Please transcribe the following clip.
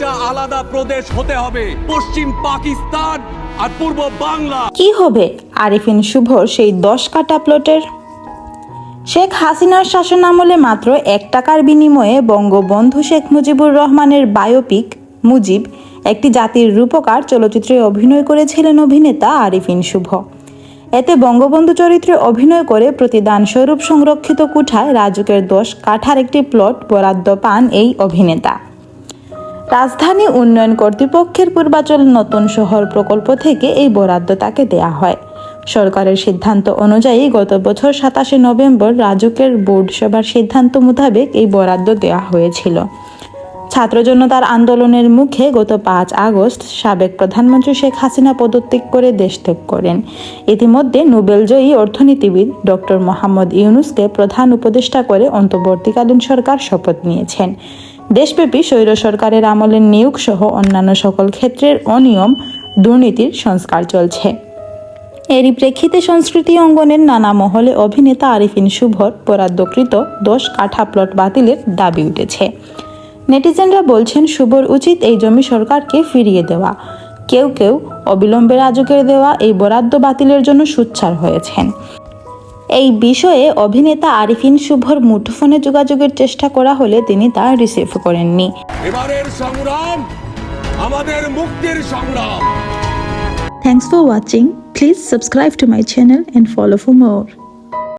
দুইটা আলাদা প্রদেশ হতে হবে, পশ্চিম পাকিস্তান আর পূর্ব বাংলা। কি হবে? আরিফিন শুভর সেই দশ কাটা প্লটের? শেখ হাসিনার শাসন আমলে মাত্র এক টাকার বিনিময়ে বঙ্গবন্ধু শেখ মুজিবুর রহমানের বায়োপিক মুজিব একটি জাতির রূপকার চলচ্চিত্রে অভিনয় করেছিলেন অভিনেতা আরিফিন শুভ। এতে বঙ্গবন্ধু চরিত্রে অভিনয় করে প্রতিদান স্বরূপ সংরক্ষিত কুঠায় রাজুকের দশ কাঠার একটি প্লট বরাদ্দ পান এই অভিনেতা। রাজধানী উন্নয়ন কর্তৃপক্ষের পূর্বাচল নতুন শহর প্রকল্প থেকে এই বরাদ্দ তাকে দেয়া হয়। সরকারের সিদ্ধান্ত অনুযায়ী গত বছর সাতাশে নভেম্বর রাজুকের বোর্ড সভার সিদ্ধান্ত মোতাবেক এই বরাদ্দ দেওয়া হয়েছিল। ছাত্র জনতার আন্দোলনের মুখে গত পাঁচ আগস্ট সাবেক প্রধানমন্ত্রী শেখ হাসিনা পদত্যাগ করে দেশ ত্যাগ করেন। ইতিমধ্যে নোবেলজয়ী অর্থনীতিবিদ ডক্টর মোহাম্মদ ইউনুসকে প্রধান উপদেষ্টা করে অন্তর্বর্তীকালীন সরকার শপথ নিয়েছেন। দেশব্যাপী স্বৈর সরকারের আমলের নিয়োগ সহ অন্যান্য সকল ক্ষেত্রের অনিয়ম দুর্নীতির সংস্কার চলছে। এরই প্রেক্ষিতে সংস্কৃতি অঙ্গনের নানা মহলে অভিনেতা আরিফিন শুভর বরাদ্দকৃত দশ কাঠা প্লট বাতিলের দাবি উঠেছে। নেটিজেনরা বলছেন, শুভর উচিত এই জমি সরকারকে ফিরিয়ে দেওয়া। কেউ কেউ অবিলম্বে রাজুকের দেওয়া এই বরাদ্দ বাতিলের জন্য সুচ্ছার হয়েছেন। এই বিষয়ে অভিনেতা আরিফিন শুভর মুঠোফোনে যোগাযোগের চেষ্টা করা হলে তিনি তা রিসিভ করেননি এবারের সংগ্রাম আমাদের মুক্তির সংগ্রাম Thanks for watching. Please subscribe to my channel and follow for more.